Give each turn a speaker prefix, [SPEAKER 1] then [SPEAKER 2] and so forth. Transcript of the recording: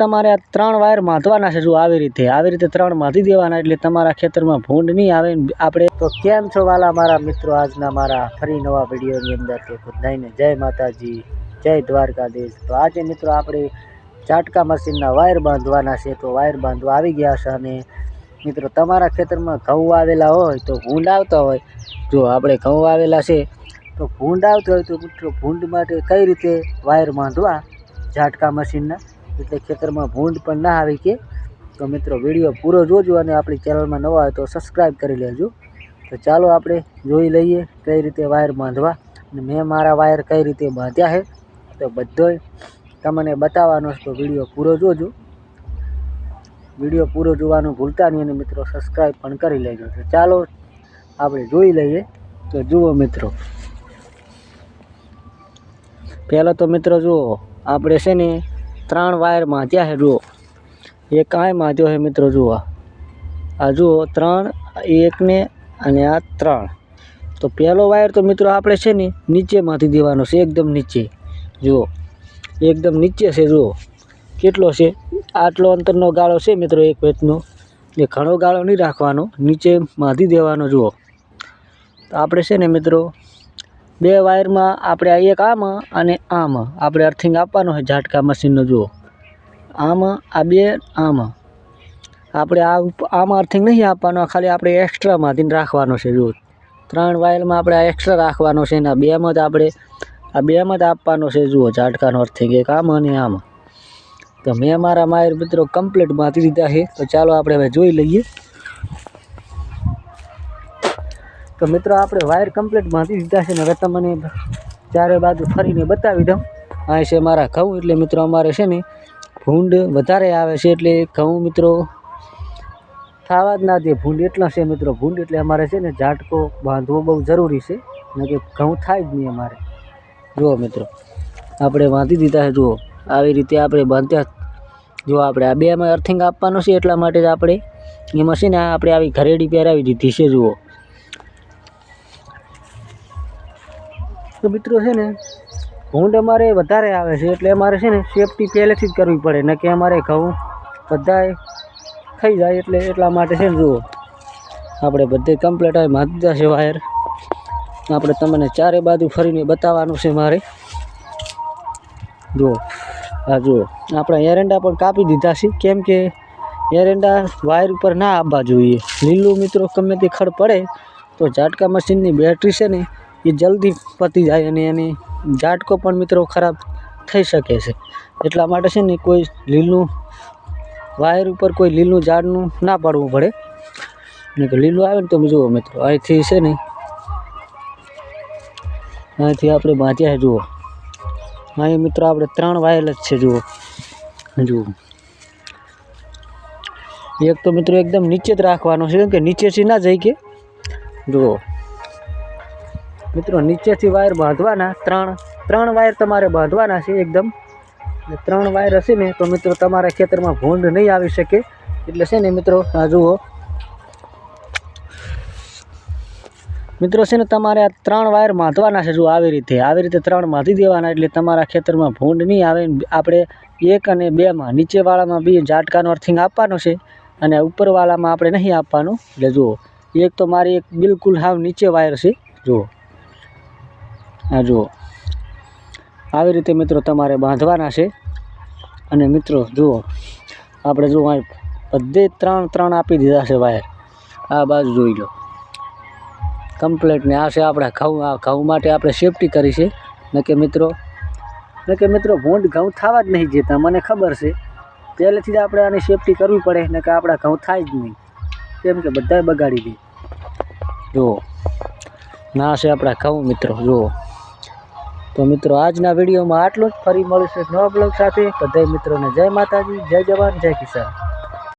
[SPEAKER 1] તમારે આ ત્રણ વાયર બાંધવાના છે જો આવી રીતે. આવી રીતે ત્રણ બાંધી દેવાના એટલે તમારા ખેતરમાં ભૂંડ નહીં આવે આપણે. તો કેમ છો વાલા મારા મિત્રો આજના મારા ફરી નવા વિડીયોની અંદર? બધાને જય માતાજી, જય દ્વારકાધીશ. તો આજે મિત્રો આપણે ચાટકા મશીનના વાયર બાંધવાના છે. તો વાયર બાંધવા આવી ગયા છે અને મિત્રો તમારા ખેતરમાં ઘઉં આવેલા હોય તો ભૂંડ આવતા હોય. જો આપણે ઘઉં આવેલા છે તો ભૂંડ આવતો હોય તો મિત્રો ભૂંડ માટે કઈ રીતે વાયર બાંધવા? ઝાટકા મશીનના? એટલે ખેતરમાં ભૂંડ પણ ના આવી કે. તો મિત્રો, વીડિયો પૂરો જોજો અને આપણી ચેનલમાં નવા હોય તો સબસ્ક્રાઈબ કરી લેજો. તો ચાલો આપણે જોઈ લઈએ કઈ રીતે વાયર બાંધવા અને મેં મારા વાયર કઈ રીતે બાંધ્યા છે. તો બધોય તમને બતાવવાનો છે તો વીડિયો પૂરો જોજો. વીડિયો પૂરો જોવાનું ભૂલતા નહીં અને મિત્રો સબસ્ક્રાઈબ પણ કરી લેજો. તો ચાલો આપણે જોઈ લઈએ. તો જુઓ મિત્રો. પહેલાં તો મિત્રો, જુઓ, આપણે છે ને ત્રણ વાયર માંધ્યા છે, જુઓ. એ કાંઈ માંધ્યો છે, મિત્રો, જુઓ. આ જુઓ, ત્રણ એકને અને આ ત્રણ. તો પહેલો વાયર તો, મિત્રો, આપણે છે ને નીચે બાંધી દેવાનો છે, એકદમ નીચે. જુઓ. એકદમ નીચે છે, જુઓ. કેટલો છે? આટલો અંતરનો ગાળો છે, મિત્રો, એક વેતનો. એ ઘણો ગાળો નહીં રાખવાનો, નીચે માંધી દેવાનો, જુઓ. તો આપણે છે ને, મિત્રો બે વાયરમાં આપણે આ એક આમાં અને આમાં. આપણે અર્થિંગ આપવાનું છે ઝાટકા મશીનનો, જુઓ. આમાં, આ બે, આમાં. આપણે આમાં અર્થિંગ નહીં આપવાનો ખાલી આપણે એક્સ્ટ્રામાંથી રાખવાનો છે, જુઓ. ત્રણ વાયરમાં આપણે આ એક્સ્ટ્રા રાખવાનો છે ને આ બેમાં જ આપણે, આ બેમાં જ આપવાનો છે, જુઓ, ઝાટકાનો અર્થિંગ. એક આમાં અને આમાં. તો મેં મારા માયર મિત્રો કમ્પ્લીટ બાંધી દીધા છે. તો ચાલો આપણે હવે જોઈ લઈએ. તો મિત્રો, આપણે વાયર કમ્પ્લીટ બાંધી દીધા છે ને હવે તમને ચારે બાજુ ફરીને બતાવી દઉં. આ છે મારા ઘઉં, એટલે મિત્રો અમારે છે ને ભૂંડ વધારે આવે છે, એટલે ઘઉં મિત્રો થવા જ ના દે. ભૂંડ એટલા છે મિત્રો, ભૂંડ એટલે અમારે છે ને ઝાટકો બાંધવો બહુ જરૂરી છે. ને કે ઘઉં થાય જ નહીં અમારે. જુઓ મિત્રો, આપણે બાંધી દીધા છે, જુઓ. આવી રીતે આપણે બાંધ્યા જો આપણે, આ બેમાં અર્થિંગ આપવાનું છે, એટલા માટે જ આપણે એમાં છે ને આપણે આવી ઘરેડી પહેરાવી દીધી છે, જુઓ. તો મિત્રો છે ને ભૂંડ અમારે વધારે આવે છે, એટલે અમારે છે ને સેફટી પહેલેથી જ કરવી પડે, ન કે અમારે ઘઉં બધાય થઈ જાય એટલે એટલા માટે છે ને જુઓ. આપણે બધે કમ્પ્લેટ આવે બાંધી છે વાયર આપણે તમને ચારે બાજુ ફરીને બતાવવાનું છે મારે. જુઓ હા જુઓ, આપણે એરંડા પણ કાપી દીધા છે, કેમ કે એરંડા વાયર ઉપર ના આવવા જોઈએ. લીલું મિત્રો ગમે તે ખડ પડે, તો ઝાટકા મશીનની બેટરી છે ને એ જલ્દી પતી જાય અને એની ઝાટકો પણ મિત્રો ખરાબ થઈ શકે છે. એટલા માટે છે ને કોઈ લીલું વાયર ઉપર કોઈ લીલું ઝાડનું ના પાડવું પડે. ને કે લીલું આવે ને તો જુઓ મિત્રો, અહીંથી છે ને, અહીંથી આપણે બાંધ્યા જુઓ. અહીં મિત્રો આપણે ત્રણ વાયર જ છે, જુઓ. જુઓ. એક તો મિત્રો એકદમ નીચે જ રાખવાનો છે કે નીચેથી ના જઈ કે. જુઓ. મિત્રો, નીચેથી વાયર બાંધવાના ત્રણ ત્રણ વાયર તમારે બાંધવાના છે એકદમ. ત્રણ વાયર હશે ને, તો મિત્રો તમારા ખેતરમાં ભૂંડ નહીં આવી શકે. એટલે છે ને મિત્રો, આ જુઓ. મિત્રો છે ને, તમારે આ ત્રણ વાયર બાંધવાના છે, જો આવી રીતે આવી રીતે ત્રણ બાંધી દેવાના, એટલે તમારા ખેતરમાં ભૂંડ નહીં આવે. આપણે એક અને બેમાં નીચેવાળામાં બી ઝાટકાનો અર્થિંગ આપવાનો છે, અને ઉપરવાળામાં આપણે નહીં આપવાનું. એટલે જુઓ, એક તો મારી એક બિલકુલ હાવ નીચે વાયર છે, જુઓ. હા જુઓ. આવી રીતે મિત્રો તમારે બાંધવાના છે. અને મિત્રો જુઓ, આપણે જુઓ બધે ત્રણ ત્રણ આપી દીધા છે વાયર આ બાજુ જોઈ લો. કમ્પ્લેટ ને આ છે આપણા ઘઉં, આ ઘઉં માટે આપણે સેફટી કરી છે. ને કે મિત્રો ને કે મિત્રો ભૂંડ ઘઉં થવા જ નહીં જતા મને ખબર છે. પહેલેથી જ આપણે આની સેફટી કરવી પડે ને કે આપણા ઘઉં થાય જ નહીં. કેમ કે બધાય બગાડી દે. જુઓ. ના છે આપણા ઘઉં મિત્રો, જુઓ. તો મિત્રો, આજના વિડીયોમાં આટલું જ. ફરી મળીશું એક નવા બ્લોગ સાથે. બધા મિત્રોને જય માતાજી, જય જવાન, જય કિસાન.